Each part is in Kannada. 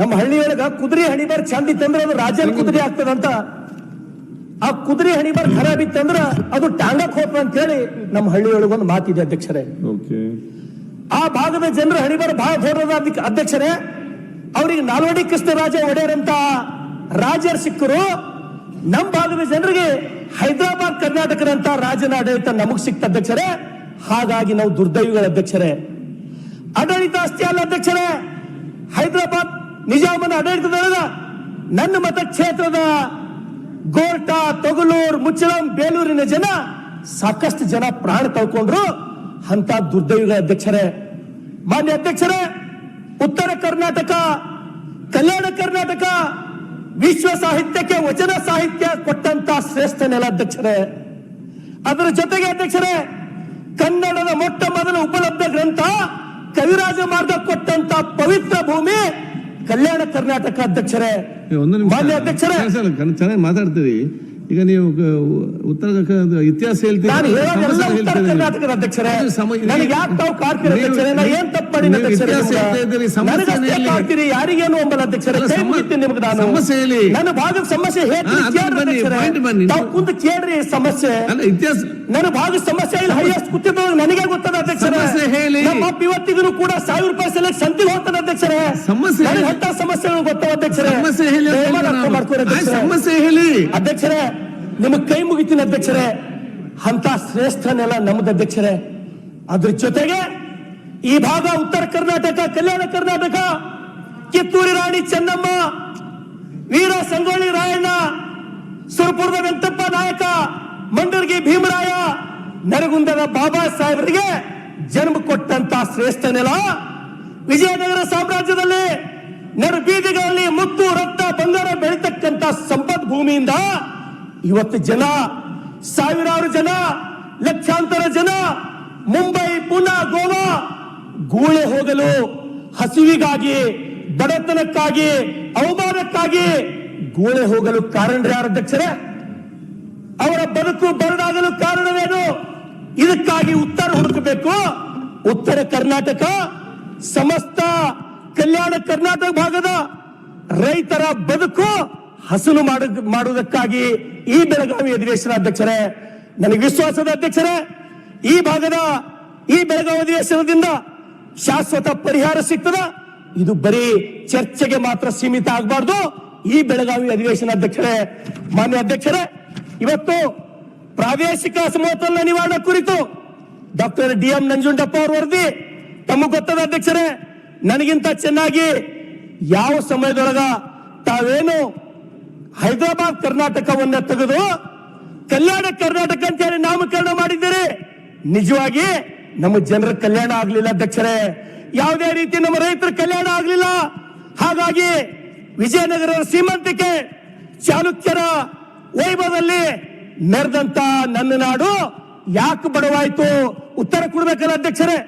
ನಮ್ಮ ಹಳ್ಳಿಯೊಳಗ ಕುದುರೆ ಹಣಿಬಾರ್ ಚಂದ ಇತ್ತಂದ್ರ ಅದು ರಾಜನ್ ಕುದುರೆ ಆಗ್ತದಂತ ಆ ಕುದುರೆ ಹಣಿಬಾರ್ ಖರಾಬ್ ಇತ್ತಂದ್ರ ಅದು ಟಾಂಗಕ್ ಹೋಪ ಅಂತ ಹೇಳಿ ನಮ್ಮ ಹಳ್ಳಿಯೊಳಗ ಒಂದು ಮಾತಿದೆ ಅಧ್ಯಕ್ಷರೇ. ಓಕೆ. ಆ ಭಾಗದ ಜನರ ಹಣಿಬಾರ್ ಬಹಳ ದೊಡ್ಡದ ಅಧ್ಯಕ್ಷ- ಅಧ್ಯಕ್ಷರೇ ಅವರಿಗೆ ನಾಲ್ವಡಿ ಕೃಷ್ಣರಾಜ ರಾಜ ಒಡೆಯರಂತ ರಾಜರು ಸಿಕ್ಕರು. ನಮ್ಮ ಭಾಗದ ಜನರಿಗೆ ಹೈದರಾಬಾದ್ ಕರ್ನಾಟಕದಂತ ರಾಜನ ಆಡಳಿತ ನಮಗ್ ಸಿಕ್ತ ಅಧ್ಯಕ್ಷರೇ. ಹಾಗಾಗಿ ನಾವು ದುರ್ದೈವಿಗಳ ಅಧ್ಯಕ್ಷರೇ. ಆಡಳಿತ ಅಷ್ಟೇ ಅಲ್ಲ ಅಧ್ಯಕ್ಷರೇ. ಹೈದರಾಬಾದ್ ನಿಜಾಮನ ಆಡಳಿತದೊಳಗ ನನ್ನ ಮತಕ್ಷೇತ್ರದ ಗೋರ್ಟಾ, ತೊಗಲೂರ್, ಮುಚ್ಚಳಂ, ಬೇಲೂರಿನ ಜನ ಸಾಕಷ್ಟು ಜನ ಪ್ರಾಣ ಕಳ್ಕೊಂಡ್ರು ಅಂತ ದುರ್ದೈವ ಅಧ್ಯಕ್ಷರೇ. ಮಾನ್ಯ ಅಧ್ಯಕ್ಷರೇ, ಉತ್ತರ ಕರ್ನಾಟಕ, ಕಲ್ಯಾಣ ಕರ್ನಾಟಕ ವಿಶ್ವ ಸಾಹಿತ್ಯಕ್ಕೆ ವಚನ ಸಾಹಿತ್ಯ ಕೊಟ್ಟಂತ ಶ್ರೇಷ್ಠ ನೆಲ ಅಧ್ಯಕ್ಷರೇ. ಅದರ ಜೊತೆಗೆ ಅಧ್ಯಕ್ಷರೇ, ಕನ್ನಡದ ಮೊಟ್ಟ ಮೊದಲ ಉಪಲಬ್ಧ ಗ್ರಂಥ ಕವಿರಾಜ ಮಾರ್ಗ ಕೊಟ್ಟಂತ ಪವಿತ್ರ ಭೂಮಿ ಕಲ್ಯಾಣ ಕರ್ನಾಟಕ ಅಧ್ಯಕ್ಷರೇ ಏ, ಒಂದು ನಿಮಿಷ ಮಾನ್ಯ ಅಧ್ಯಕ್ಷರೇ ಚೆನ್ನಾಗಿ ಮಾತಾಡ್ತೀರಿ ಈಗ ನೀವು ಉತ್ತರ ಇತಿಹಾಸ ಹೇಳ್ತೀರಿ ನಾನು. ಕರ್ನಾಟಕದ ಅಧ್ಯಕ್ಷರೇ ನನಗೆ ಯಾಕೆ ತಾವು ಕಾಡ್ತೀರಿ ಅಧ್ಯಕ್ಷರೇ ನಾ ಏನ್ ತಪ್ಪು ಮಾಡಿ ನೀವು ಅಧ್ಯಕ್ಷರೇ ಇತಿಹಾಸ ನಿಮ್ಗ? ಸಮಸ್ಯೆ ನನಗಷ್ಟೇ ಹೇಳಿ. ಕಾಡ್ತೀರಿ ಯಾರಿಗೇನು ಅಧ್ಯಕ್ಷರೇ ನಿಮ್ಗೆ ನಾನು ಸಮಸ್ಯೆ ಹೇಳಿ. ನನ್ನ ಭಾಗದ ಸಮಸ್ಯೆ ಹೇಳ್ತೀನಿ. ತಾವು ಕುಂತು ಕೇಳ್ರಿ ಸಮಸ್ಯೆ ನನ್ನ ಭಾಗದ ಸಮಸ್ಯೆ ಇಲ್ಲ ಕೂತಿದ್ದವಾಗ ನನಗೆ ಗೊತ್ತದ ಅಧ್ಯಕ್ಷರೇ ಸಮಸ್ಯೆ ಹೇಳಿ. ನಮ್ಮ ಅಪ್ಪ ಇವತ್ತಿಗೂ ಕೂಡ ಸಾವಿರ ರೂಪಾಯಿ ಸಲ ಸಂತಿಗೆ ಹೋಗ್ತದ ಅಧ್ಯಕ್ಷರೇ ಸಮಸ್ಯೆ ಹೇಳಿ. ಅಂತ ಸಮಸ್ಯೆಗಳು ಗೊತ್ತಾ ಅಧ್ಯಕ್ಷರೇ ಸಮಸ್ಯೆ ಹೇಳಿ ಅಂತ ದಯಮಾಡಿ ಅರ್ಥ ನಾವು. ಮಾಡ್ಕೊರಿ ಆಯ್ತು, ಅಧ್ಯಕ್ಷರೇ. ಸಮಸ್ಯೆ ಹೇಳಿ ಅಧ್ಯಕ್ಷರೇ ನಿಮಗೆ ಕೈ ಮುಗಿತೀನಿ ಅಧ್ಯಕ್ಷರೇ ಅಂತ ಶ್ರೇಷ್ಠ ನೆಲ ನಮ್ದು ಅಧ್ಯಕ್ಷರೇ ಅದ್ರ ಜೊತೆಗೆ ಈ ಭಾಗ ಉತ್ತರ ಕರ್ನಾಟಕ ಕಲ್ಯಾಣ ಕರ್ನಾಟಕ ಕಿತ್ತೂರಿ ರಾಣಿ ಚೆನ್ನಮ್ಮ ವೀರ ಸಂಗೊಳ್ಳಿ ರಾಯಣ್ಣ ಸುರಪುರದ ವೆಂಕಟಪ್ಪ ನಾಯಕ ಮಂಡರ್ಗಿ ಭೀಮರಾಯ ನರಗುಂದದ ಬಾಬಾ ಸಾಹೇಬರಿಗೆ ಜನ್ಮ ಕೊಟ್ಟಂತ ಶ್ರೇಷ್ಠ ನೆಲ ವಿಜಯನಗರ ಸಾಮ್ರಾಜ್ಯದಲ್ಲಿ ನರ ಬೀದಿಗಳಲ್ಲಿ ಮುತ್ತು, ರಕ್ತ, ಬಂಗಾರ ಬೆಳೀತಕ್ಕಂತ ಸಂಪತ್ ಭೂಮಿಯಿಂದ ಇವತ್ತು ಜನ, ಸಾವಿರಾರು ಜನ, ಲಕ್ಷಾಂತರ ಜನ ಮುಂಬೈ, ಪುಣೆ, ಗೋವಾ ಗೂಳೆ ಹೋಗಲು ಹಸಿವಿಗಾಗಿ, ಬಡತನಕ್ಕಾಗಿ, ಅವಮಾನಕ್ಕಾಗಿ ಗೂಳೆ ಹೋಗಲು ಕಾರಣ ಯಾರು ಅಧ್ಯಕ್ಷರೇ? ಅವರ ಬದುಕು ಬರಡಾಗಲು ಕಾರಣವೇನು? ಇದಕ್ಕಾಗಿ ಉತ್ತರ ಹುಡುಕಬೇಕು. ಉತ್ತರ ಕರ್ನಾಟಕ, ಸಮಸ್ತ ಕಲ್ಯಾಣ ಕರ್ನಾಟಕ ಭಾಗದ ರೈತರ ಬದುಕು ಹಸನು ಮಾಡ, ಮಾಡುವುದಕ್ಕಾಗಿ ಈ ಬೆಳಗಾವಿ ಅಧಿವೇಶನ ಅಧ್ಯಕ್ಷರೇ, ನನಗೆ ವಿಶ್ವಾಸದ ಅಧ್ಯಕ್ಷರೇ, ಈ ಭಾಗದ ಈ ಬೆಳಗಾವಿ ಅಧಿವೇಶನದಿಂದ ಶಾಶ್ವತ ಪರಿಹಾರ ಸಿಗ್ತದ. ಇದು ಬರೀ ಚರ್ಚೆಗೆ ಮಾತ್ರ ಸೀಮಿತ ಆಗಬಾರ್ದು. ಈ ಬೆಳಗಾವಿ ಅಧಿವೇಶನ ಅಧ್ಯಕ್ಷರೇ, ಮಾನ್ಯ ಅಧ್ಯಕ್ಷರೇ, ಇವತ್ತು ಪ್ರಾದೇಶಿಕ ಅಸಮತೋಲನ ನಿವಾರಣೆ ಕುರಿತು ಡಾಕ್ಟರ್ ಡಿ ಎಂ ನಂಜುಂಡಪ್ಪ ಅವರು ವರದಿ. ತಮಗೆ ಗೊತ್ತದ ಅಧ್ಯಕ್ಷರೇ, ನನಗಿಂತ ಚೆನ್ನಾಗಿ ಯಾವ ಸಮಯದೊಳಗ ತಾವೇನು ಹೈದರಾಬಾದ್ ಕರ್ನಾಟಕವನ್ನ ತೆಗೆದು ಕಲ್ಯಾಣ ಕರ್ನಾಟಕ ಅಂತ ಹೇಳಿ ನಾಮಕರಣ ಮಾಡಿದ್ದೀರಿ. ನಿಜವಾಗಿ ನಮ್ಮ ಜನರ ಕಲ್ಯಾಣ ಆಗ್ಲಿಲ್ಲ ಅಧ್ಯಕ್ಷರೇ. ಯಾವುದೇ ರೀತಿ ನಮ್ಮ ರೈತರ ಕಲ್ಯಾಣ ಆಗ್ಲಿಲ್ಲ. ಹಾಗಾಗಿ ವಿಜಯನಗರ ಸೀಮಂತಿಕೆ ಚಾಲುಕ್ಯರ ವೈಭವದಲ್ಲಿ ಮೆರೆದಂತ ನನ್ನ ನಾಡು ಯಾಕೆ ಬಡವಾಯ್ತು? ಉತ್ತರ ಕೊಡ್ಬೇಕಲ್ಲ ಅಧ್ಯಕ್ಷರೇ.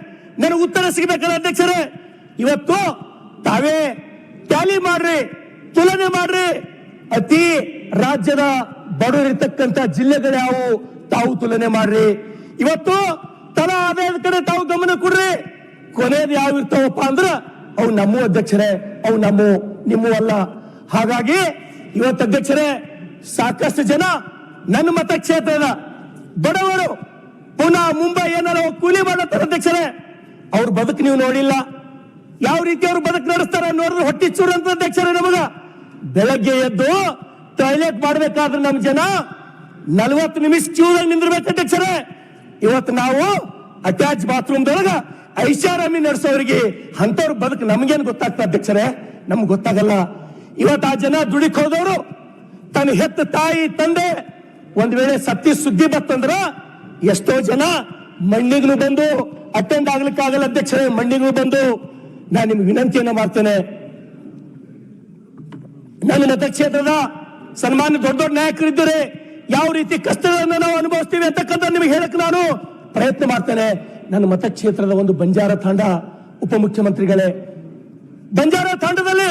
ನನಗೆ ಉತ್ತರ ಸಿಗ್ಬೇಕಲ್ಲ ಅಧ್ಯಕ್ಷರೇ. ಇವತ್ತು ತಾವೇ ಟ್ಯಾಲಿ ಮಾಡ್ರಿ, ತುಲನೆ ಮಾಡ್ರಿ. ಅತಿ ರಾಜ್ಯದ ಬಡವರಿರ್ತಕ್ಕಂತ ಜಿಲ್ಲೆಗಳು ಯಾವು ತಾವು ತುಲನೆ ಮಾಡ್ರಿ. ಇವತ್ತು ತಲಾ ಆದಾಯದ ಕಡೆ ತಾವು ಗಮನ ಕೊಡ್ರಿ. ಕೊನೆಯದು ಯಾವ ಇರ್ತಾವಪ್ಪ ಅಂದ್ರ ಅವು ನಮ್ಮ ಅಧ್ಯಕ್ಷರೇ, ಅವು ನಮ್ಮ, ನಿಮ್ಮ ಅಲ್ಲ. ಹಾಗಾಗಿ ಇವತ್ತು ಅಧ್ಯಕ್ಷರೇ, ಸಾಕಷ್ಟು ಜನ ನನ್ನ ಮತಕ್ಷೇತ್ರದ ಬಡವರು ಪುನಃ ಮುಂಬೈ ಏನಾರ ಕೂಲಿ ಮಾಡತ್ತಾರೆ ಅಧ್ಯಕ್ಷರೇ? ಅವ್ರ ಬದುಕು ನೀವು ನೋಡಿಲ್ಲ. ಯಾವ ರೀತಿ ಅವ್ರು ಬದುಕು ನಡೆಸ್ತಾರೆ ನೋಡಿದ್ರೆ ಹೊಟ್ಟಿ ಚೂರು ಅಂತ ಅಧ್ಯಕ್ಷರೇ ನಮಗ. ಬೆಳಗ್ಗೆ ಎದ್ದು ಟಾಯ್ಲೆಟ್ ಮಾಡ್ಬೇಕಾದ್ರೆ ನಮ್ಮ ಜನ ನಲ್ವತ್ತು ನಿಮಿಷ ಕ್ಯೂದಲ್ಲಿ ನಿಂದಿರ್ಬೇಕು ಅಧ್ಯಕ್ಷರೇ. ಇವತ್ತು ನಾವು ಅಟ್ಯಾಚ್ ಬಾತ್ರೂಮ್ ದೊಳಗ ಐಷಾರಾಮಿ ನಡೆಸೋರಿಗೆ ಅಂತವ್ರ ಬದುಕು ನಮ್ಗೇನ್ ಗೊತ್ತಾಗ್ತಾ ಅಧ್ಯಕ್ಷರೇ? ನಮ್ಗೆ ಗೊತ್ತಾಗಲ್ಲ. ಇವತ್ತು ಆ ಜನ ದುಡಿಕ್ ಹೋದವರು ತನ್ನ ಹೆತ್ತ ತಾಯಿ, ತಂದೆ ಒಂದ್ ವೇಳೆ ಸತ್ಯ ಸುದ್ದಿ ಬತ್ತಂದ್ರ ಎಷ್ಟೋ ಜನ ಮಣ್ಣಿಗ್ಲು ಬಂದು ಅಟೆಂಡ್ ಆಗ್ಲಿಕ್ಕಾಗಲ್ಲ ಅಧ್ಯಕ್ಷರೇ, ಮಣ್ಣಿಗ್ಲು ಬಂದು ನಾನು ನಿಮ್ಗೆ ವಿನಂತಿಯನ್ನ ಮಾಡ್ತೇನೆ. ನನ್ನ ಮತಕ್ಷೇತ್ರದ ಸನ್ಮಾನ್ಯ ದೊಡ್ಡ ದೊಡ್ಡ ನಾಯಕರಿದ್ದರೆ ಯಾವ ರೀತಿ ಕಷ್ಟಗಳನ್ನು ನಾವು ಅನುಭವಿಸ್ತೀವಿ ಅಂತಕ್ಕಂಥ ನಿಮಗೆ ಹೇಳಕ್ ನಾನು ಪ್ರಯತ್ನ ಮಾಡ್ತೇನೆ. ನನ್ನ ಮತಕ್ಷೇತ್ರದ ಒಂದು ಬಂಜಾರ ತಾಂಡ ಉಪಮುಖ್ಯಮಂತ್ರಿಗಳೇ. ಬಂಜಾರ ತಾಂಡದಲ್ಲಿ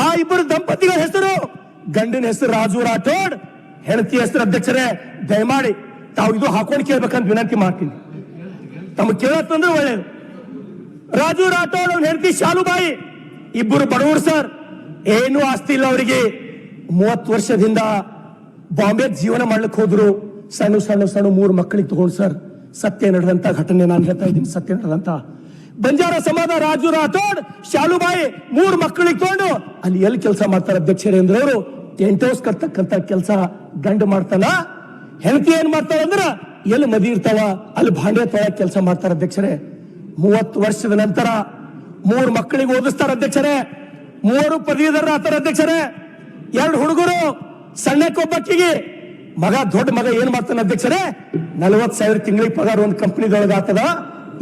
ಆ ಇಬ್ಬರು ದಂಪತಿಗಳ ಹೆಸರು, ಗಂಡಿನ ಹೆಸರು ರಾಜು ರಾಠೋಡ್ ಹೆಂಡತಿ ಹೆಸರು ಅಧ್ಯಕ್ಷರೇ, ದಯಮಾಡಿ ತಾವು ಇದು ಹಾಕೊಂಡು ಕೇಳ್ಬೇಕಂತ ವಿನಂತಿ ಮಾಡ್ತೀನಿ. ತಮಗೆ ಕೇಳತ್ತಂದ್ರೆ ಒಳ್ಳೇದು. ರಾಜು ರಾಠೋಡ್ ಅವ್ನ ಹೆಂಡತಿ ಶಾಲುಬಾಯಿ, ಇಬ್ಬರು ಬಡವರು ಸರ್. ಏನು ಆಸ್ತಿ ಇಲ್ಲ ಅವರಿಗೆ. ಮೂವತ್ತು ವರ್ಷದಿಂದ ಬಾಂಬೆ ಜೀವನ ಮಾಡ್ಲಿಕ್ಕೆ ಹೋದ್ರು. ಸಣ್ಣ ಸಣ್ಣ ಸಣ್ಣ ಮೂರು ಮಕ್ಕಳಿಗೆ ತಗೊಂಡು ಸರ್. ಸತ್ಯ ನಡೆದಂತ ಘಟನೆ ನಾನು ಹೇಳ್ತಾ ಇದ್ದೀನಿ, ಸತ್ಯ ನಡೆದಂತ. ಬಂಜಾರ ಸಮಾಜ ರಾಜು ರಾಥೋಡ್ ಶಾಲುಬಾಯಿ ಮೂರು ಮಕ್ಕಳಿಗೆ ತಗೊಂಡು ಅಲ್ಲಿ ಎಲ್ಲಿ ಕೆಲಸ ಮಾಡ್ತಾರೆ ಅಧ್ಯಕ್ಷರೇ ಅಂದ್ರೆ ಅವರು ಟೆಂಟ್ ಕರ್ತಕ್ಕಂತ ಕೆಲಸ ಗಂಡು ಮಾಡ್ತಾನ. ಹೆಂಡತಿ ಏನ್ ಮಾಡ್ತಾಳ ಅಂದ್ರ ಎಲ್ಲಿ ಮದಿ ಇರ್ತಾವ, ಅಲ್ಲಿ ಭಾಂಡೆ ತೊಳಕ್ ಕೆಲಸ ಮಾಡ್ತಾರ ಅಧ್ಯಕ್ಷರೇ. ಮೂವತ್ತು ವರ್ಷದ ನಂತರ ಮೂರು ಮಕ್ಕಳಿಗೆ ಓದಿಸ್ತಾರ ಅಧ್ಯಕ್ಷರೇ. ಮೂರು ಪದವೀಧರ ಆತಾರ ಅಧ್ಯಕ್ಷರೇ. ಎರಡು ಹುಡುಗರು, ಸಣ್ಣಕ್ಕೊಬ್ಬಕ್ಕಿಗೆ. ಮಗ, ದೊಡ್ಡ ಮಗ ಏನ್ ಮಾಡ್ತಾನೆ ಅಧ್ಯಕ್ಷರೇ? ನಲವತ್ ಸಾವಿರ ತಿಂಗಳಿಗೆ ಪಗಾರ ಒಂದು ಕಂಪ್ನಿದೊಳಗೆ ಆತದ.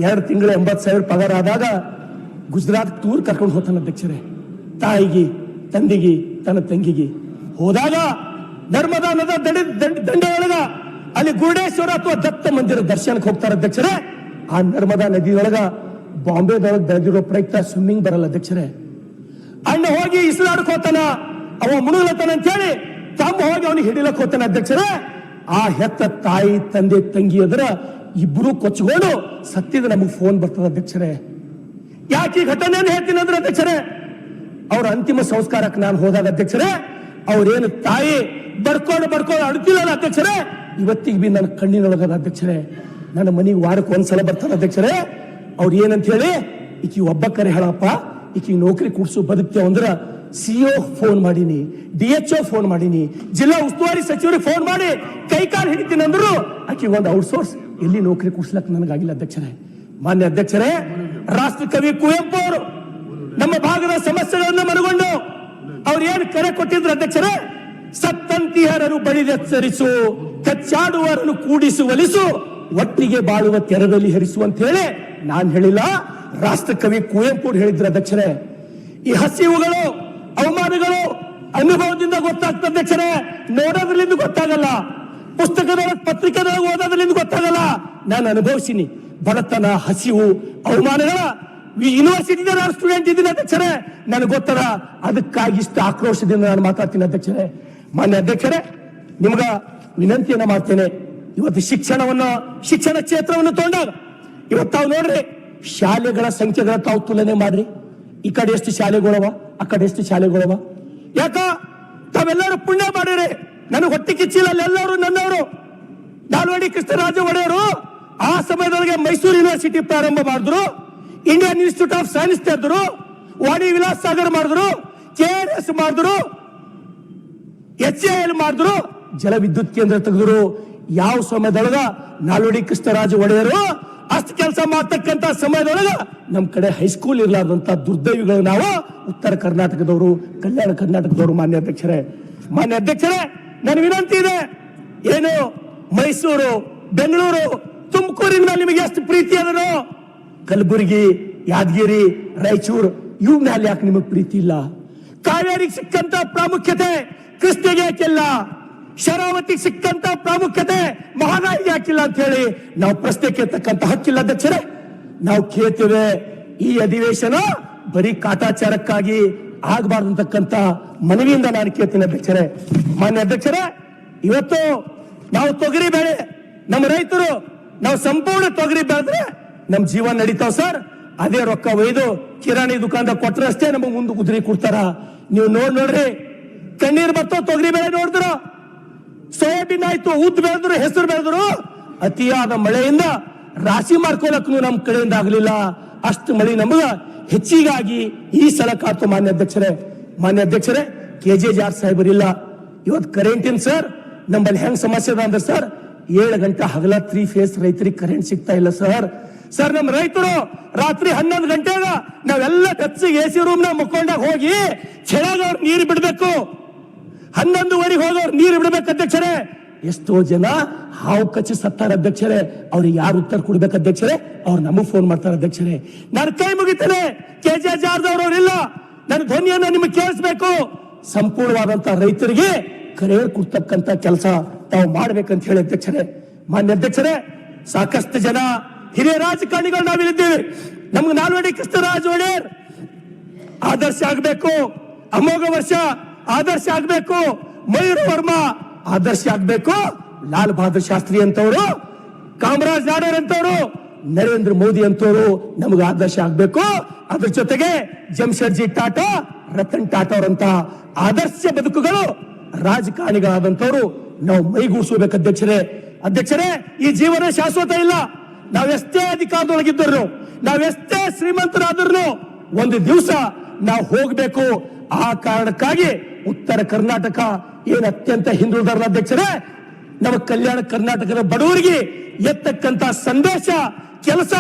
ಎರಡು ತಿಂಗಳ ಎಂಬತ್ತು ಸಾವಿರ ಪಗಾರ ಆದಾಗ ಗುಜರಾತ್ ಟೂರ್ ಕರ್ಕೊಂಡು ಹೋಗ್ತಾನೆ ಅಧ್ಯಕ್ಷರೇ. ತಾಯಿಗೆ, ತಂದೆಗಿ, ತನ್ನ ತಂಗಿಗೆ. ಹೋದಾಗ ನರ್ಮದಾ ನದ ದಂಡ ದಂಡ- ಒಳಗ ಅಲ್ಲಿ ಗುರುಡೇಶ್ವರ ಅಥವಾ ದತ್ತ ಮಂದಿರ ದರ್ಶನಕ್ಕೆ ಹೋಗ್ತಾರೆ ಅಧ್ಯಕ್ಷರೇ. ಆ ನರ್ಮದಾ ನದಿಯೊಳಗ ಬಾಂಬೆದೊಳಗೆ ಬೆಳೆದಿರೋ ಪ್ರಯುಕ್ತ ಸ್ವಿಮ್ಮಿಂಗ್ ಬರಲ್ಲ ಅಧ್ಯಕ್ಷರೇ. ಅಣ್ಣ ಹೋಗಿ ಇಸ್ಲಾಡಕ್ ಹೋತಾನ ಅವ ಮುಳುಗ್ಲತಾನ ಅಂತ ಹೇಳಿ ತಮ್ಮ ಹೋಗಿ ಅವನಿಗೆ ಹಿಡಿಲಕ್ ಹೋತಾನ ಅಧ್ಯಕ್ಷರೇ. ಆ ಹೆತ್ತ ತಾಯಿ, ತಂದೆ, ತಂಗಿ ಅದರ ಇಬ್ರು ಕೊಚ್ಕೊಂಡು ಸತ್ಯದ ನಮಗೆ ಫೋನ್ ಬರ್ತದ ಅಧ್ಯಕ್ಷರೇ. ಯಾಕೆ ಘಟನೆ ಹೇಳ್ತೀನಿ ಅಂದ್ರೆ ಅಧ್ಯಕ್ಷರೇ, ಅವ್ರ ಅಂತಿಮ ಸಂಸ್ಕಾರಕ್ಕೆ ನಾನು ಹೋದಾಗ ಅಧ್ಯಕ್ಷರೇ ಅವ್ರೇನು ತಾಯಿ ಬಡ್ಕೊಂಡು ಬಡ್ಕೊಂಡು ಅಡ್ತಿಲ್ಲ ಅಧ್ಯಕ್ಷರೇ? ಇವತ್ತಿಗೆ ಬಿ ನನ್ನ ಕಣ್ಣಿನೊಳಗದ ಅಧ್ಯಕ್ಷರೇ, ನನ್ನ ಮನೆಗೆ ವಾರಕ್ಕೆ ಒಂದ್ಸಲ ಬರ್ತಾರ ಅಧ್ಯಕ್ಷರೇ. ಅವ್ರು ಏನಂತ ಹೇಳಿ ಈಕಿ ಒಬ್ಬ ಕರೆ ಹೇಳಪ್ಪ, ಈಕಿ ನೌಕರಿ ಕೂಡ್ಸು ಬದುಕ್ತೇವೆ ಅಂದ್ರ ಸಿಒ ಫೋನ್ ಮಾಡೀನಿ, ಡಿ ಎಚ್ ಒ ಫೋನ್ ಮಾಡೀನಿ, ಜಿಲ್ಲಾ ಉಸ್ತುವಾರಿ ಸಚಿವರಿಗೆ ಫೋನ್ ಮಾಡಿ ಕೈ ಕಾಲು ಹಿಡಿತೀನಿ ಅಂದ್ರು ಆಕಿ ಒಂದು ಔಟ್ಸೋರ್ಸ್, ಎಲ್ಲಿ ನೌಕರಿ ಕೂಡ್ಸ್ಲಕ್ ನನಗಾಗಿಲ್ಲ ಅಧ್ಯಕ್ಷರೇ. ಮಾನ್ಯ ಅಧ್ಯಕ್ಷರೇ ರಾಷ್ಟ್ರ ಕವಿ ಕುವೆಂಪು ಅವರು ನಮ್ಮ ಭಾಗದ ಸಮಸ್ಯೆಗಳನ್ನು ಮನಗೊಂಡು ಅವ್ರು ಏನು ಕರೆ ಕೊಟ್ಟಿದ್ರು ಅಧ್ಯಕ್ಷರೇ? ಸತ್ತಂತಿಹರರು ಬಳಿದೆಚ್ಚರಿಸು, ಕಚ್ಚಾಡುವರನ್ನು ಕೂಡಿಸು ಒಲಿಸು ಒಟ್ಟಿಗೆ ಬಾಳುವ ತೆರದಲ್ಲಿ ಹರಿಸು ಅಂತ ಹೇಳಿ ನಾನು ಹೇಳಿಲ್ಲ. ರಾಷ್ಟ್ರಕವಿ ಕುವೆಂಪು ಹೇಳಿದ್ರು ಅಧ್ಯಕ್ಷರೇ. ಈ ಹಸಿವುಗಳು, ಅವಮಾನಗಳು ಅನುಭವದಿಂದ ಗೊತ್ತಾಗ್ತದೆ ಅಧ್ಯಕ್ಷರೇ. ನೋಡೋದ್ರಲ್ಲಿಂದ ಗೊತ್ತಾಗಲ್ಲ. ಪುಸ್ತಕದೊಳಗೆ, ಪತ್ರಿಕೆದೊಳಗೆ ಓದೋದ್ರಲ್ಲಿಂದ ಗೊತ್ತಾಗಲ್ಲ. ನಾನು ಅನುಭವಿಸಿನಿ. ಬಡತನ, ಹಸಿವು, ಅವಮಾನಗಳ ಯೂನಿವರ್ಸಿಟಿದ ನಾನು ಸ್ಟೂಡೆಂಟ್ ಇದ್ದೀನಿ ಅಧ್ಯಕ್ಷರೇ. ನನಗೆ ಗೊತ್ತದ? ಅದಕ್ಕಾಗಿ ಇಷ್ಟು ಆಕ್ರೋಶದಿಂದ ನಾನು ಮಾತಾಡ್ತೀನಿ ಅಧ್ಯಕ್ಷರೇ. ಮಾನ್ಯ ಅಧ್ಯಕ್ಷರೇ, ನಿಮ್ಗ ವಿನಂತಿಯನ್ನ ಮಾಡ್ತೇನೆ. ಇವತ್ತು ಶಿಕ್ಷಣವನ್ನ, ಶಿಕ್ಷಣ ಕ್ಷೇತ್ರವನ್ನು ತಗೊಂಡಾಗ, ಇವತ್ತು ತಾವು ನೋಡ್ರಿ, ಶಾಲೆಗಳ ಸಂಖ್ಯೆಗಳ ತಾವು ತುಲನೆ ಮಾಡ್ರಿ. ಈ ಕಡೆ ಎಷ್ಟು ಶಾಲೆಗಳವ ಆ ಕಡೆ ಎಷ್ಟು ಶಾಲೆಗಳವ ಯಾಕ? ತಾವೆಲ್ಲರೂ ಪುಣ್ಯ ಮಾಡಿರಿ. ನನಗೆ ಹೊಟ್ಟೆ ಕಿಚ್ಚಿಲ್ಲ ಅಲ್ಲೆಲ್ಲರೂ ನನ್ನವರು. ನಾಲ್ವಡಿ ಕೃಷ್ಣರಾಜ ಒಡೆಯರು ಆ ಸಮಯದೊಳಗೆ ಮೈಸೂರು ಯೂನಿವರ್ಸಿಟಿ ಪ್ರಾರಂಭ ಮಾಡಿದ್ರು. ಇಂಡಿಯನ್ ಇನ್ಸ್ಟಿಟ್ಯೂಟ್ ಆಫ್ ಸೈನ್ಸ್ ತೆರೆದ್ರು ವಾಣಿ ವಿಲಾಸ್ ಸಾಗರ್ ಮಾಡಿದ್ರು ಕೆ ಎಸ್ ಮಾಡಿದ್ರು ಎಚ್ ಎಲ್ ಮಾಡಿದ್ರು ಜಲ ವಿದ್ಯುತ್ ಕೇಂದ್ರ ತೆಗೆದ್ರು. ಯಾವ ಸಮಯದೊಳಗ ನಾಲ್ವಡಿ ಕೃಷ್ಣರಾಜ ಒಡೆಯರು ಅಷ್ಟು ಕೆಲಸ ಮಾಡ್ತಕ್ಕಂತ ಸಮಯದೊಳಗ ನಮ್ಮ ಕಡೆ ಹೈಸ್ಕೂಲ್ ಇರ್ಲಾರ್ದಂತ ದುರ್ದೈವಿಗಳು ನಾವು ಉತ್ತರ ಕರ್ನಾಟಕದವರು, ಕಲ್ಯಾಣ ಕರ್ನಾಟಕದವರು ಮಾನ್ಯ ಅಧ್ಯಕ್ಷರೇ. ಮಾನ್ಯ ಅಧ್ಯಕ್ಷರೇ ನನ್ನ ವಿನಂತಿ ಇದೆ. ಏನು ಮೈಸೂರು, ಬೆಂಗಳೂರು ತುಮಕೂರಿನ ನಿಮಗೆ ಎಷ್ಟು ಪ್ರೀತಿ ಅದನು ಕಲಬುರಗಿ, ಯಾದಗಿರಿ, ರಾಯಚೂರು ಇವ್ ಮೇಲೆ ಯಾಕೆ ನಿಮಗೆ ಪ್ರೀತಿ ಇಲ್ಲ? ಕಾವೇರಿಗೆ ಸಿಕ್ಕಂತ ಪ್ರಾಮುಖ್ಯತೆ ಕೃಷ್ಣಗೆ ಯಾಕಿಲ್ಲ? ಶರಾವತಿಗೆ ಸಿಕ್ಕಂತ ಪ್ರಾಮುಖ್ಯತೆ ಮಹಾನಾಯಿಗೆ ಯಾಕಿಲ್ಲ ಅಂತ ಹೇಳಿ ನಾವು ಪ್ರಶ್ನೆ ಕೇಳ್ತಕ್ಕಂತ ಹಕ್ಕಿಲ್ಲ ಅಧ್ಯಕ್ಷರೇ. ನಾವು ಕೇಳ್ತೇವೆ ಈ ಅಧಿವೇಶನ ಬರೀ ಕಾಟಾಚಾರಕ್ಕಾಗಿ ಆಗಬಾರ್ದಂತಕ್ಕಂತ ಮನವಿಯಿಂದ ನಾನು ಕೇಳ್ತೀನಿ ಅಧ್ಯಕ್ಷರೇ. ಮಾನ್ಯ ಅಧ್ಯಕ್ಷರೇ, ಇವತ್ತು ನಾವು ತೊಗರಿ ಬೆಳೆ, ನಮ್ಮ ರೈತರು ನಾವು ಸಂಪೂರ್ಣ ತೊಗರಿ ಬೆಳೆದ್ರೆ ನಮ್ ಜೀವನ ನಡೀತಾವ್ ಸರ್. ಅದೇ ರೊಕ್ಕ ಒಯ್ದು ಕಿರಾಣಿ ದುಕಾನ್ದಾಗ ಕೊಟ್ಟರಷ್ಟೇ ನಮಗೆ ಮುಂದೆ ಕುದುರೆ ಕೊಡ್ತಾರ. ನೀವು ನೋಡ್ ನೋಡ್ರಿ, ಕಣ್ಣೀರ್ ಬರ್ತಾವ ತೊಗರಿ ಬೆಳೆ ನೋಡಿದ್ರ. ಸೋಯಾಬೀನ್ ಆಯ್ತು, ಉದ್ದು ಬೆಳೆದ್ರು, ಹೆಸರು ಬೆಳೆದ್ರು, ಅತಿಯಾದ ಮಳೆಯಿಂದ ರಾಶಿ ಮಾಡ್ಕೊಳಕ್ನು ನಮ್ ಕಡೆಯಿಂದ ಆಗ್ಲಿಲ್ಲ. ಅಷ್ಟು ಮಳೆ ನಮಗ ಹೆಚ್ಚಿಗಾಗಿ ಈ ಸಲ ಕಾತು ಮಾನ್ಯ ಅಧ್ಯಕ್ಷರೇ ಮಾನ್ಯ ಅಧ್ಯಕ್ಷರೇ ಕೆ ಜೆ ಜಾರ್ ಸಾಹೇಬರಿಲ್ಲ ಇವತ್ತು ಕರೆಂಟಿನ ಸರ್? ನಮ್ಮಲ್ಲಿ ಹೆಂಗ್ ಸಮಸ್ಯೆ ಅದ ಅಂದ್ರೆ ಸರ್, ಏಳು ಗಂಟೆ ಹಗಲ ತ್ರೀ ಫೇಸ್ ರೈತರಿಗೆ ಕರೆಂಟ್ ಸಿಗ್ತಾ ಇಲ್ಲ ಸರ್. ಸರ್ ನಮ್ಮ ರೈತರು ರಾತ್ರಿ ಹನ್ನೊಂದು ಗಂಟೆಗ ನಾವೆಲ್ಲ ಬೆಚ್ಚಗೆ ಎ ಸಿ ರೂಮ್ನ ಮುಕ್ಕೊಂಡಾಗ ಹೋಗಿ ಅವ್ರು ನೀರು ಬಿಡ್ಬೇಕು. ಹನ್ನೊಂದುವರೆಗೆ ಹೋಗೋರು ನೀರು ಬಿಡಬೇಕು ಅಧ್ಯಕ್ಷರೇ. ಎಷ್ಟೋ ಜನ ಹಾವು ಕಚ್ಚಿ ಸತ್ತಾರ ಅಧ್ಯಕ್ಷರೇ. ಅವ್ರಿಗೆ ಯಾರು ಉತ್ತರ ಕೊಡ್ಬೇಕು ಅಧ್ಯಕ್ಷರೇ? ಅವ್ರು ನಮಗ್ ಫೋನ್ ಮಾಡ್ತಾರೆ ಅಧ್ಯಕ್ಷರೇ. ನಾನು ಕೈ ಮುಗಿತೇನೆ. ಕೆ ಜೆ ಜಾರ್ದವ್ರು ಇಲ್ಲ. ನನ್ನ ಧ್ವನಿಯನ್ನ ನಿಮಗೆ ಕೇಳಿಸ್ಬೇಕು. ಸಂಪೂರ್ಣವಾದಂತ ರೈತರಿಗೆ ಕರೆಯ ಕೊಡ್ತಕ್ಕಂತ ಕೆಲಸ ತಾವು ಮಾಡ್ಬೇಕಂತ ಹೇಳಿ ಅಧ್ಯಕ್ಷರೇ. ಮಾನ್ಯ ಅಧ್ಯಕ್ಷರೇ, ಸಾಕಷ್ಟು ಜನ ಹಿರಿಯ ರಾಜಕಾರಣಿಗಳು ನಾವಿಲ್ಲಿದ್ದೇವೆ. ನಮ್ಗೆ ನಾಲ್ವಡಿ ಕೃಷ್ಣರಾಜ್ ಒಡೆಯರ್. ಆದರ್ಶ ಆಗ್ಬೇಕು. ಅಮೋಘ ವರ್ಷ, ಆದರ್ಶ ಆಗ್ಬೇಕು. ಮಯೂರ್ ವರ್ಮಾ, ಆದರ್ಶ ಆಗ್ಬೇಕು. ಲಾಲ್ ಬಹದ್ದೂರ್ ಶಾಸ್ತ್ರಿ ಅಂತವರು, ಕಾಮರಾಜ್ ನಾಡರ್ ಅಂತವರು, ನರೇಂದ್ರ ಮೋದಿ ಅಂತವರು ನಮಗೆ ಆದರ್ಶ ಆಗ್ಬೇಕು. ಅದ್ರ ಜೊತೆಗೆ ಜಮ್ಶೆಡ್ಜಿ ಟಾಟಾ, ರತನ್ ಟಾಟಾ ಅವರಂತ ಆದರ್ಶ ಬದುಕುಗಳು ರಾಜಕಾರಣಿಗಳಾದಂತವ್ರು ನಾವು ಮೈಗೂಡಿಸಬೇಕು, ಅಧ್ಯಕ್ಷರೇ. ಅಧ್ಯಕ್ಷರೇ, ಈ ಜೀವನ ಶಾಶ್ವತ ಇಲ್ಲ. ನಾವೆಷ್ಟೇ ಅಧಿಕಾರದೊಳಗಿದ್ದರು ನಾವೆಷ್ಟೇ ಶ್ರೀಮಂತರಾದ್ರು ಒಂದು ದಿವಸ ನಾವು ಹೋಗ್ಬೇಕು. ಆ ಕಾರಣಕ್ಕಾಗಿ ಉತ್ತರ ಕರ್ನಾಟಕ ಏನ್ ಅತ್ಯಂತ ಹಿಂದುಳಿದ ಅಧ್ಯಕ್ಷರೇ, ನಮ್ಮ ಕಲ್ಯಾಣ ಕರ್ನಾಟಕದ ಬಡವರಿಗೆ ಎತ್ತಕ್ಕಂತ ಸಂದೇಶ, ಕೆಲಸ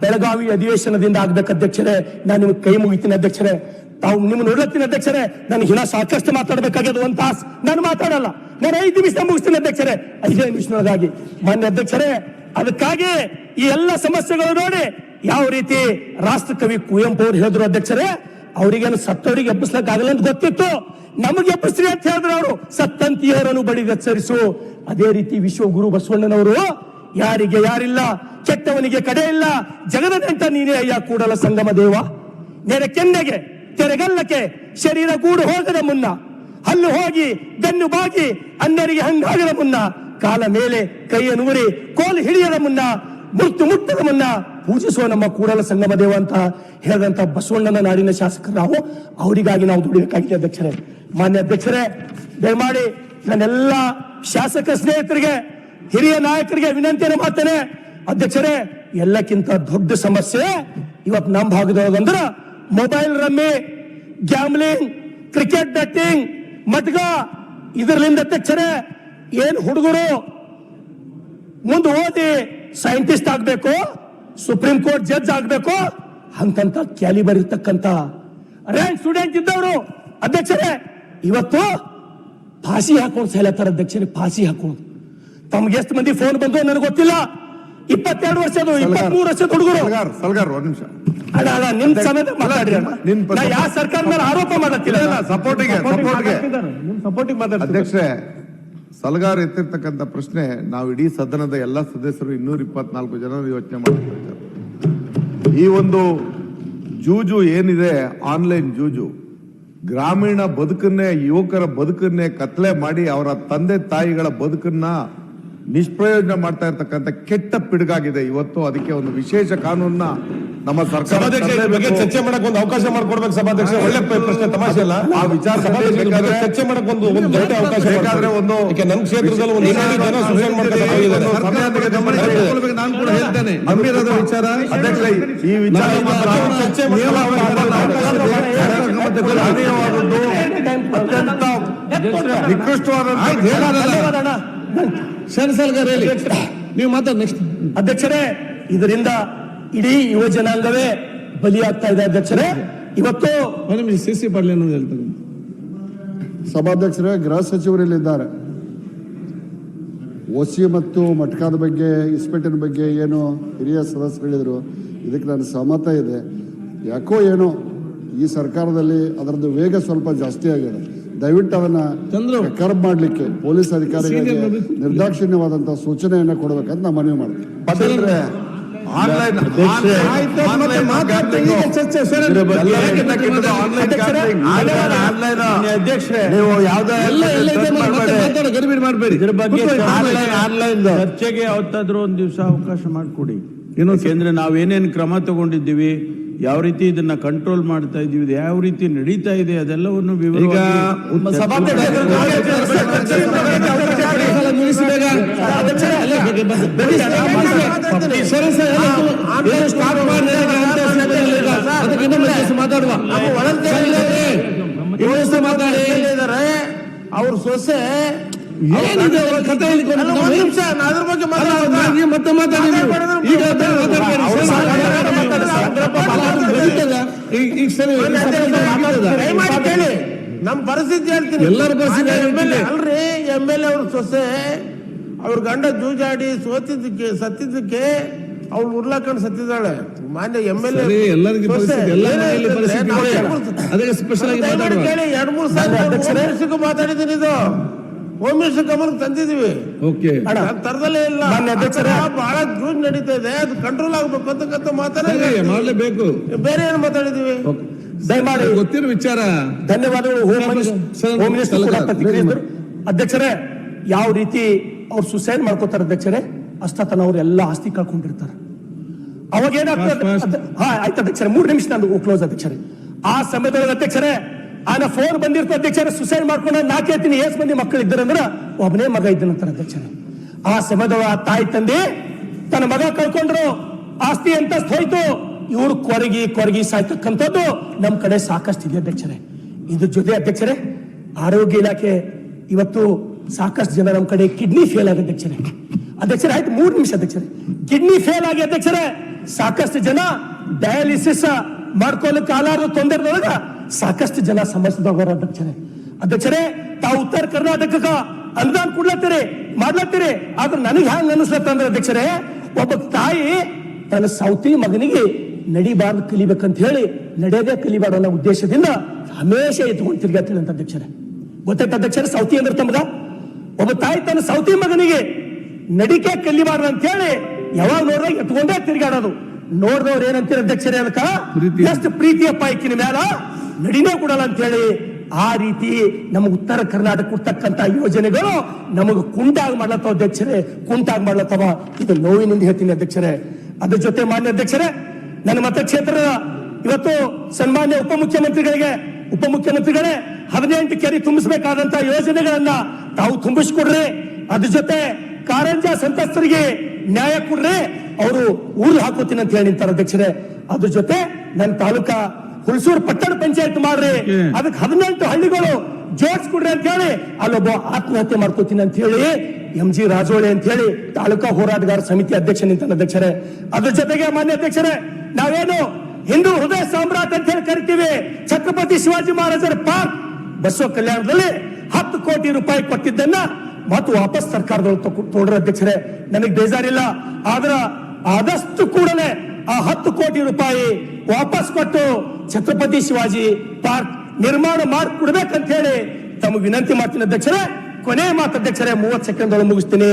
ಬೆಳಗಾವಿ ಅಧಿವೇಶನದಿಂದ ಆಗ್ಬೇಕು ಅಧ್ಯಕ್ಷರೇ. ನಾನು ನಿಮ್ಗೆ ಕೈ ಮುಗಿತೀನಿ ಅಧ್ಯಕ್ಷರೇ. ತಾವು ನಿಮ್ಮ ನೋಡ್ಲತ್ತೀನಿ ಅಧ್ಯಕ್ಷರೇ. ನಾನು ಹಿನ ಸಾಕಷ್ಟು ಮಾತಾಡಬೇಕಾಗ್ಯದ ಒಂದ್ ತಾಸ್. ನಾನು ಮಾತಾಡಲ್ಲ. ನಾನು ಐದು ನಿಮಿಷ ಮುಗಿಸ್ತೀನಿ ಅಧ್ಯಕ್ಷರೇ. ಐದೇ ನಿಮಿಷದೊಳಗಾಗಿ ಮಾನ್ಯ ಅಧ್ಯಕ್ಷರೇ ಅದಕ್ಕಾಗಿ ಈ ಎಲ್ಲ ಸಮಸ್ಯೆಗಳು ನೋಡಿ ಯಾವ ರೀತಿ ರಾಷ್ಟ್ರಕವಿ ಕುವೆಂಪು ಅವರು ಹೇಳಿದ್ರು ಅಧ್ಯಕ್ಷರೇ, ಅವರಿಗೇನು ಸತ್ತವರಿಗೆ ಎಬ್ಬಿಸ್ಲಕ್ ಆಗಲ್ಲ ಅಂತ ಗೊತ್ತಿತ್ತು. ನಮಗೆ ಎಬ್ಬಿಸ್ರಿ ಅಂತ ಹೇಳಿದ್ರು ಅವರು. ಸತ್ತಂತಿಯರನ್ನು ಬಳಿ ಎಚ್ಚರಿಸು ಅದೇ ರೀತಿ ವಿಶ್ವಗುರು ಬಸವಣ್ಣನವರು, ಯಾರಿಗೆ ಯಾರಿಲ್ಲ, ಕೆಟ್ಟವನಿಗೆ ಕಡೆ ಇಲ್ಲ ಜಗದ ನೆಂಟ ನೀನೇ ಅಯ್ಯ ಕೂಡಲ ಸಂಗಮ ದೇವ. ನೆರೆ ಕೆನ್ನೆಗೆ, ತೆರೆಗಲ್ಲಕ್ಕೆ, ಶರೀರ ಕೂಡು ಹೋಗದ ಮುನ್ನ, ಹಲ್ಲು ಹೋಗಿ ಬೆನ್ನು ಬಾಗಿ ಅನ್ನರಿಗೆ ಹಂಗಾಗದ ಮುನ್ನ ಕಾಲ ಮೇಲೆ ಕೈಯ ನೂರಿ ಕೋಲು ಹಿಡಿಯದ ಮುನ್ನ ಮುತ್ತು ಮುಟ್ಟದ ಮುನ್ನ ಪೂಜಿಸುವ ನಮ್ಮ ಕೂಡಲ ಸಂಗಮ ದೇವ ಅಂತ ಹೇಳಿದಂತ ಬಸವಣ್ಣನ ನಾಡಿನ ಶಾಸಕರು ನಾವು, ಅವರಿಗಾಗಿ ನಾವು ದುಡಿಬೇಕಾಗಿದೆ ಅಧ್ಯಕ್ಷರೇ. ಮಾನ್ಯ ಅಧ್ಯಕ್ಷರೇ, ದಯಮಾಡಿ ನನ್ನೆಲ್ಲ ಶಾಸಕ ಸ್ನೇಹಿತರಿಗೆ, ಹಿರಿಯ ನಾಯಕರಿಗೆ ವಿನಂತಿಯನ್ನು ಮಾಡ್ತೇನೆ. ಅಧ್ಯಕ್ಷರೇ, ಎಲ್ಲಕ್ಕಿಂತ ದೊಡ್ಡ ಸಮಸ್ಯೆ ಇವತ್ತು ನಮ್ಮ ಭಾಗದೊಳಗಂದ್ರ mobile rummy, gambling, cricket batting ಮಟ್ಗ ಇದರ್ಲಿಂದ ಅಧ್ಯಕ್ಷರೇ ಏನ್ ಹುಡುಗರು ಮುಂದೆ ಓದಿ ಸೈಂಟಿಸ್ಟ್ ಆಗಬೇಕು ಸುಪ್ರೀಂ ಕೋರ್ಟ್ ಜಡ್ಜ್ ಆಗ್ಬೇಕು ಹಂಗಂತ ಕ್ಯಾಲಿಬರ್ ಇರ್ತಕ್ಕಂತ ರ್ಯಾಂಕ್ ಸ್ಟೂಡೆಂಟ್ ಇದ್ದವರು ಅಧ್ಯಕ್ಷರೇ ಇವತ್ತು ಫಾಸಿ ಹಾಕೊಂಡು ಸೈಲತ್ತಾರ ಅಧ್ಯಕ್ಷರೇ ಫಾಸಿ ಹಾಕೊಂಡು ತಮ್ಗೆ ಎಷ್ಟು ಮಂದಿ ಫೋನ್ ಬಂದು ನನಗೆ ಗೊತ್ತಿಲ್ಲ. ಇಪ್ಪತ್ತೆರಡು ವರ್ಷದ ಇಪ್ಪತ್ಮೂರು ವರ್ಷದ ಹುಡುಗರು. ಸಲ್ಗಾರ್ ಸಲ್ಗಾರ್ ಒಂದ್ ನಿಮಿಷ. ನಿಮ್ ಸಮೇತ ಮಾತಾಡ್ರಿ ನಿಮ್ಮ ನಿನ್ ನಾ ಯಾವ ಸರ್ಕಾರ ಮೇಲೆ ಆರೋಪ ಮಾಡತ್ತಿಲ್ಲ ಇಲ್ಲ, ಸಪೋರ್ಟಿಗೆ, ಸಪೋರ್ಟಿಗೆ. ಸಪೋರ್ಟಿಂಗ್. ಮಾತಾಡ್ತಾರೆ ಅಧ್ಯಕ್ಷೆ ಸಲ್ಗಾರ್ ಎತ್ತಿರ್ತಕ್ಕಂಥ ಪ್ರಶ್ನೆ ನಾವು ಇಡೀ ಸದನದ ಎಲ್ಲ ಸದಸ್ಯರು ಇನ್ನೂರ ಇಪ್ಪತ್ನಾಲ್ಕು ಜನ ಯೋಚನೆ ಮಾಡಿದ್ದಾರೆ ಈ ಒಂದು ಜೂಜು ಏನಿದೆ ಆನ್ಲೈನ್ ಜೂಜು, ಗ್ರಾಮೀಣ ಬದುಕನ್ನೇ, ಯುವಕರ ಬದುಕನ್ನೇ ಕತ್ಲೆ ಮಾಡಿ ಅವರ ತಂದೆ ತಾಯಿಗಳ ಬದುಕನ್ನ ನಿಷ್ಪ್ರಯೋಜನ ಮಾಡ್ತಾ ಇರ್ತಕ್ಕಂಥ ಕೆಟ್ಟ ಪಿಡುಗಾಗಿದೆ ಇವತ್ತು ಅದಕ್ಕೆ ಒಂದು ವಿಶೇಷ ಕಾನೂನನ್ನ ನಮ್ಮ ಸರ್ಕಾರ. ಚರ್ಚೆ ಮಾಡಕ್ ಒಂದು ಅವಕಾಶ ಮಾಡ್ಕೊಡ್ಬೇಕು ಸಭಾಧ್ಯಕ್ಷ ಒಳ್ಳೆ ಪ್ರಶ್ನೆ ತಮಾಷೆ ಅಲ್ಲ ಆ ವಿಚಾರ ಚರ್ಚೆ ಮಾಡಕ್ ಒಂದು ಒಂದು ದೊಡ್ಡ ಅವಕಾಶ ಬೇಕಾದ್ರೆ ಒಂದು ನನ್ನ ಕ್ಷೇತ್ರದಲ್ಲಿ ಒಂದು ಜನ ಸೃಜನ್ ಮಾಡ್ಕೊಂಡು ನಾನು ಕೂಡ ಹೇಳ್ತೇನೆ ನಂಬಿರೋದ ವಿಚಾರ ಅಧ್ಯಕ್ಷ ಈ ವಿಚಾರ ಚರ್ಚೆ ಅತ್ಯಂತ ನಿಕೃಷ್ಟವಾದಂತ ಆಯ್ತು, ಹೇಳೋದಲ್ಲ. ಧನ್ಯವಾದ ಸರಿ ಸಲ್ಗಾರ್ ನೀವು ಮಾತ್ರ ನೆಕ್ಸ್ಟ್ ಅಧ್ಯಕ್ಷರೇ ಇದರಿಂದ ಇಡೀ ಯುವ ಜನಾಂಗವೇ ಬಲಿಯಾಗ್ತಾ ಇದೆ ಅಧ್ಯಕ್ಷರೇ. ಇವತ್ತು ಸಿ ಸಿ ಪಾಟೀಲ್ ಅನ್ನೋದು ಹೇಳ್ತಾರೆ? ಸಭಾಧ್ಯಕ್ಷರೇ ಗೃಹ ಸಚಿವರಲ್ಲಿದ್ದಾರೆ ಓಸಿ ಮತ್ತು ಮಟ್ಕಾದ ಬಗ್ಗೆ ಇಸ್ಪೇಟಿನ ಬಗ್ಗೆ ಏನು ಹಿರಿಯ ಸದಸ್ಯರು ಹೇಳಿದರು ಇದಕ್ಕೆ ನಾನು ಸಹಮತ ಇದೆ. ಯಾಕೋ ಏನೋ ಈ ಸರ್ಕಾರದಲ್ಲಿ ಅದರದ್ದು ವೇಗ ಸ್ವಲ್ಪ ಜಾಸ್ತಿ ಆಗಿದೆ. ದಯವಿಟ್ಟು ಅವನ್ನ ಚಂದ್ರು. ಕರ್ಬ್ ಮಾಡಲಿಕ್ಕೆ ಪೊಲೀಸ್ ಅಧಿಕಾರಿಗಳಿಗೆ ನಿರ್ದಾಕ್ಷಿಣ್ಯವಾದಂತ ಸೂಚನೆಯನ್ನ ನಿರ್ದಾಕ್ಷಿಣ್ಯವಾದಂತಹ ಸೂಚನೆಯನ್ನ ಕೊಡಬೇಕಂತ ನಾನು ಮನವಿ ಮಾಡ್ತೀನಿ. ನೀವು ಗಡಿಬಿಡಿ ಮಾಡಬೇಡಿ. ಇದ್ರ ಬಗ್ಗೆ ಚರ್ಚೆಗೆ ಯಾವತ್ತಾದ್ರೂ ಒಂದ್ ದಿವಸ ಅವಕಾಶ ಮಾಡಿಕೊಡಿ. ಯಾಕೆಂದ್ರೆ ನಾವೇನೇನು ಕ್ರಮ ತಗೊಂಡಿದ್ದೀವಿ ಯಾವ ರೀತಿ ಇದನ್ನ ಕಂಟ್ರೋಲ್ ಮಾಡ್ತಾ ಇದೀವಿ ಇದು ಯಾವ ರೀತಿ ನಡೀತಾ ಇದೆ ಅದೆಲ್ಲವನ್ನು ಅವ್ರ ಸೊಸೆ ಏನಿದೆ ಅವ್ರ ಕಥೆ ಹೇಳ್ಕೊಂಡು ಅಲ್ಲ, ಕೇಳಿ. ನಮ್ ಪರಿಸ್ಥಿತಿ ಹೇಳ್ತೀನಿ. ಎಲ್ಲರ ಪರಿಸ್ಥಿತಿ. ಅಲ್ರಿ ಎಂ ಎಲ್ ಎ ಅವ್ರ ಸೊಸೆ ಅವ್ರ ಗಂಡ ಜೂಜಾಡಿ ಸೋತಿದ್ದಕ್ಕೆ ಸತ್ತಿದ್ದಕ್ಕೆ ಅವ್ಳು ಉರ್ಲಾಕೊಂಡು ಸತ್ತಿದ್ದಾಳೆ. ಮಾನ್ಯ ಎಂ ಎಲ್ ಎ ಎಲ್ಲರಿಗೂ. ಅದಕ್ಕೆ ಸ್ಪೆಷಲ್ ಆಗಿ ಮಾತಾಡುವ. ಕೇಳಿ ಎರಡ್ ಮೂರು ಸಾವಿರ ಮಾತಾಡಿದ್ದೀನಿ ಇದು. ಹೋಮ್ ಮಿನಿಸ್ಟರ್ ಗಮನಕ್ಕೆ ತಂದಿದೀವಿ ಓಕೆ ತರದಲ್ಲೇ ಇಲ್ಲ. ಬಹಳ ಜೂಜ್ ನಡೀತಾ ಇದೆ. ಅದು ಕಂಟ್ರೋಲ್ ಆಗ್ಬೇಕು ಅಂತಕ್ಕಂಥ ಸರಿ ಮಾತಾಡಿ ಮಾಡ್ಲೇಬೇಕು ಬೇರೆ ಏನು ಮಾತಾಡಿದೀವಿ ದಯಮಾಡಿ ಗೊತ್ತಿರೋ ವಿಚಾರ. ಧನ್ಯವಾದಗಳು ಹೋಮ್ ಮಿನಿಸ್ಟರ್ ಕೂಡ. ಅಧ್ಯಕ್ಷರೇ ಯಾವ ರೀತಿ ಅವ್ರು ಸುಸೈಡ್ ಮಾಡ್ಕೋತಾರೆ ಅಧ್ಯಕ್ಷರೇ ಅಷ್ಟತನ ಅವ್ರು ಎಲ್ಲ ಆಸ್ತಿ ಕಳ್ಕೊಂಡಿರ್ತಾರೆ. ಅವಾಗ ಏನಾಗ್ತದೆ. ಹಾ ಆಯ್ತು ಅಧ್ಯಕ್ಷರೇ ಮೂರು ನಿಮಿಷ ನಾನು ಕ್ಲೋಸ್ ಅಧ್ಯಕ್ಷರೇ. ಆ ಸಮಯದೊಳಗೆ ಅಧ್ಯಕ್ಷರೇ ಆನ ಫೋನ್ ಬಂದಿರ್ತ ಅಧ್ಯಕ್ಷರ ಸುಸೈಡ್ ಮಾಡ್ಕೊಂಡ ನಾ ಕೇಳ್ತೀನಿ ಏಸ್ ಮಂದಿ ಮಕ್ಕಳು ಇದ್ದಾರಂದ್ರ ಒಬ್ಬನೇ ಮಗ ಇದ್ದನಂತ ಅಧ್ಯಕ್ಷರೇ. ಆ ಸಮಯದವ ತಾಯಿ ತಂದೆ ತನ್ನ ಮಗ ಕಳ್ಕೊಂಡ್ರು. ಆಸ್ತಿ ಅಂತಸ್ತು ಹೋಯ್ತು. ಇವ್ರು ಕೊರಗಿ ಕೊರಗಿ ಸಾಯ್ತಕ್ಕಂಥದ್ದು ನಮ್ ಕಡೆ ಸಾಕಷ್ಟು ಇದೆ ಅಧ್ಯಕ್ಷರೇ. ಇದ್ರ ಜೊತೆ ಅಧ್ಯಕ್ಷರೇ, ಆರೋಗ್ಯ ಇಲಾಖೆ ಇವತ್ತು ಸಾಕಷ್ಟು ಜನ ನಮ್ಮ ಕಡೆ ಕಿಡ್ನಿ ಫೇಲ್ ಆಗಿ ಅಧ್ಯಕ್ಷರೇ. ಅಧ್ಯಕ್ಷರೇ, ಆಯ್ತು, ಮೂರು ನಿಮಿಷ ಅಧ್ಯಕ್ಷರೇ. ಕಿಡ್ನಿ ಫೇಲ್ ಆಗಿ ಅಧ್ಯಕ್ಷರೇ. ಸಾಕಷ್ಟು ಜನ ಡಯಾಲಿಸಿಸ್ ಮಾಡ್ಕೊಳಕ್ ಆಲಾರದ ತೊಂದರೆದೊಳಗ ಸಾಕಷ್ಟು ಜನ ಸಮಸ್ಯೆದವ್ರ ಅಧ್ಯಕ್ಷರೇ. ಅಧ್ಯಕ್ಷರೇ ತಾವು ಉತ್ತರ ಕರ್ನಾಟಕಕ್ಕ ಅನುದಾನ ಕೊಡ್ಲತ್ತೀರಿ ಮಾಡ್ಲತ್ತೀರಿ ಆದ್ರೆ ನನಗೆ ಹ್ಯಾಂಗ ಅನಿಸ್ಲತ್ತಂದ್ರೆ ಅಧ್ಯಕ್ಷರೇ ಒಬ್ಬ ತಾಯಿ ತನ್ನ ಸೌತಿ ಮಗನಿಗೆ ನಡಿಬಾರ್ದು ಕಲಿಬೇಕಂತ ಹೇಳಿ ನಡೆಯದೇ ಕಲಿಬಾರ್ದು ಅನ್ನೋ ಉದ್ದೇಶದಿಂದ ಹಮೇಶ ಎತ್ಕೊಂಡು ತಿರ್ಗಾತೀನಿ ಅಂತ ಅಧ್ಯಕ್ಷರೇ. ಗೊತ್ತಾಯ್ತು ಅಧ್ಯಕ್ಷರೇ ಸೌತಿ ಅಂದ್ರೆ ತಮಗ ಒಬ್ಬ ತಾಯಿ ತನ್ನ ಸೌತಿ ಮಗನಿಗೆ ನಡಿಕೆ ಕಲಿಬಾರ್ದು ಅಂತ ಹೇಳಿ ಯಾವಾಗ ನೋಡಿದಾಗ ಎತ್ಕೊಂಡೇ ತಿರ್ಗಾಡೋದು. ನೋಡ್ದವ್ರು ಏನಂತೀರ ಅಧ್ಯಕ್ಷರೇ ಅದಕ್ಕ? ಎಷ್ಟು ಪ್ರೀತಿಯಪ್ಪ ಈಕಿನ ಮ್ಯಾಲ ನಡಿನೇ ಕೊಡಲ್ಲ ಅಂತ ಹೇಳಿ ಆ ರೀತಿ ನಮ್ಮ ಉತ್ತರ ಕರ್ನಾಟಕ ಕೊಡ್ತಕ್ಕಂತ ಯೋಜನೆಗಳು ನಮಗೆ ಕುಂಟಾಗಿ ಮಾಡ್ಲತ್ತವ ಅಧ್ಯಕ್ಷರೇ, ಕುಂಟಾಗಿ ಮಾಡ್ಲತ್ತವ. ಇದು ನೋವಿನಿಂದ ಹೇಳ್ತೀನಿ ಅಧ್ಯಕ್ಷರೇ. ಅದ್ರ ಜೊತೆ ಮಾನ್ಯ ಅಧ್ಯಕ್ಷರೇ, ನನ್ನ ಮತಕ್ಷೇತ್ರದ ಇವತ್ತು ಸನ್ಮಾನ್ಯ ಉಪಮುಖ್ಯಮಂತ್ರಿಗಳಿಗೆ, ಉಪಮುಖ್ಯಮಂತ್ರಿಗಳೇ, ಹದಿನೆಂಟು ಕೆರೆ ತುಂಬಿಸಬೇಕಾದಂತ ಯೋಜನೆಗಳನ್ನ ತಾವು ತುಂಬಿಸ್ಕೊಡ್ರಿ. ಅದ್ರ ಜೊತೆ ಕಾರಂಜ ಸಂತ್ರಸ್ತರಿಗೆ ನ್ಯಾಯ ಕೊಡ್ರಿ. ಅವರು ಊರು ಹಾಕೋತೀನಿ ಅಂತ ಹೇಳಿ ನಿಂತಾರೆ ಅಧ್ಯಕ್ಷರೇ. ಅದ್ರ ಜೊತೆ ನನ್ನ ತಾಲೂಕಾ ಹುಣಸೂರು ಪಟ್ಟಣ ಪಂಚಾಯತ್ ಮಾಡ್ರಿ. ಅದಕ್ಕೆ ಹದಿನೆಂಟು ಹಳ್ಳಿಗಳು ಜೋಡಿಸ್ಕೊಡ್ರಿ ಅಂತ ಹೇಳಿ ಅಲ್ಲೊಬ್ಬ ಆತ್ಮಹತ್ಯೆ ಮಾಡ್ಕೋತೀನಿ ಅಂತ ಹೇಳಿ ಎಂ ಜಿ ರಾಜೋಳಿ ಅಂತ ಹೇಳಿ ತಾಲೂಕಾ ಹೋರಾಟಗಾರ ಸಮಿತಿ ಅಧ್ಯಕ್ಷ ನಿಂತಾನ ಅಧ್ಯಕ್ಷರೇ. ಅದ್ರ ಜೊತೆಗೆ ಮಾನ್ಯ ಅಧ್ಯಕ್ಷರೇ ನಾವೇನು ಹಿಂದೂ ಹೃದಯ ಸಾಮ್ರಾಟ್ ಅಂತ ಹೇಳಿ ಕರಿತೀವಿ. ಛತ್ರಪತಿ ಶಿವಾಜಿ ಮಹಾರಾಜರ ಪಾರ್ಕ್ ಬಸವ ಕಲ್ಯಾಣದಲ್ಲಿ ಹತ್ತು ಕೋಟಿ ರೂಪಾಯಿ ಕೊಟ್ಟಿದ್ದನ್ನ ಮತ್ತು ವಾಪಸ್ ಸರ್ಕಾರದೊಳಗೆ ತೋಡ್ರ ಅಧ್ಯಕ್ಷರೇ. ನನಗೆ ಬೇಜಾರಿಲ್ಲ. ಆದ್ರ ಆದಷ್ಟು ಕೂಡಲೇ ಆ ಹತ್ತು ಕೋಟಿ ರೂಪಾಯಿ ವಾಪಸ್ ಕೊಟ್ಟು ಛತ್ರಪತಿ ಶಿವಾಜಿ ಪಾರ್ಕ್ ನಿರ್ಮಾಣ ಮಾಡಿಕೊಡ್ಬೇಕಂತ ಹೇಳಿ ತಮಗೆ ವಿನಂತಿ ಮಾಡ್ತೀನಿ ಅಧ್ಯಕ್ಷರೇ ಕೊನೆ ಮಾತು ಅಧ್ಯಕ್ಷರೇ ಮೂವತ್ತು ಸೆಕೆಂಡ್ ಒಳಗೆ ಮುಗಿಸ್ತೀನಿ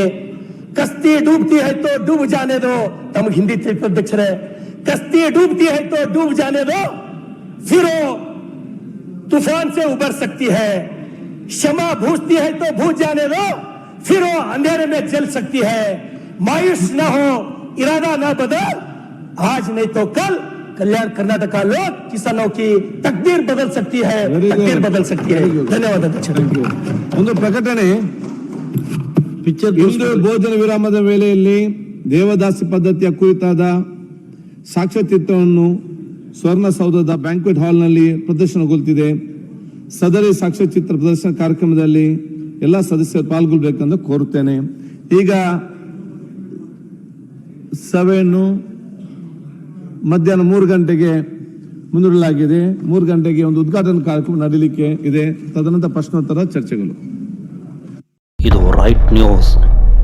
ಕಸ್ತಿ ಡೂಬ್ತಿ है तो डूब जाने दो ತಮಗೆ ಹಿಂದಿ ತಿಳಿತ ಅಧ್ಯಕ್ಷರೇ ಕಸ್ತಿ डूबती है तो डूब जाने दो फिर वो तूफान से उबर सकती है क्षमा भूजती है तो भूज जाने दो फिर वो अंधेरे में जल सकती है मायूस न हो इरादा न बदल आज नहीं तो कल कल्याण कर्नाटक का लोग किसानों की तकदीर बदल सकती है Very good. तकदीर बदल सकती है Very good. धन्यवाद अध्यक्ष ಒಂದು ಪ್ರಕಟಣೆ ಪಿಕ್ಚರ್ ಇಂದು ಭೋಜನ ವಿರಾಮದ ವೇಳೆಯಲ್ಲಿ ದೇವದಾಸಿ ಪದ್ಧತಿಯ ಕುರಿತಾದ ಸಾಕ್ಷ್ಯಚಿತ್ರವನ್ನು ಸ್ವರ್ಣಸೌಧದ ಬ್ಯಾಂಕ್ವೆಟ್ ಹಾಲ್ನಲ್ಲಿ ಪ್ರದರ್ಶನಗೊಳ್ತಿದೆ ಸದರಿ ಸಾಕ್ಷ್ಯಚಿತ್ರ ಪ್ರದರ್ಶನ ಕಾರ್ಯಕ್ರಮದಲ್ಲಿ ಎಲ್ಲ ಸದಸ್ಯರು ಪಾಲ್ಗೊಳ್ಬೇಕೆಂದು ಕೋರುತ್ತೇನೆ ಈಗ ಸಭೆಯನ್ನು ಮಧ್ಯಾಹ್ನ ಮೂರು ಗಂಟೆಗೆ ಮುಂದೂಡಲಾಗಿದೆ ಮೂರು ಗಂಟೆಗೆ ಒಂದು ಉದ್ಘಾಟನಾ ಕಾರ್ಯಕ್ರಮ ನಡೀಲಿಕ್ಕೆ ಇದೆ. ತದನಂತರ ಪ್ರಶ್ನೋತ್ತರ ಚರ್ಚೆಗಳು. ಇದು ರೈಟ್ ನ್ಯೂಸ್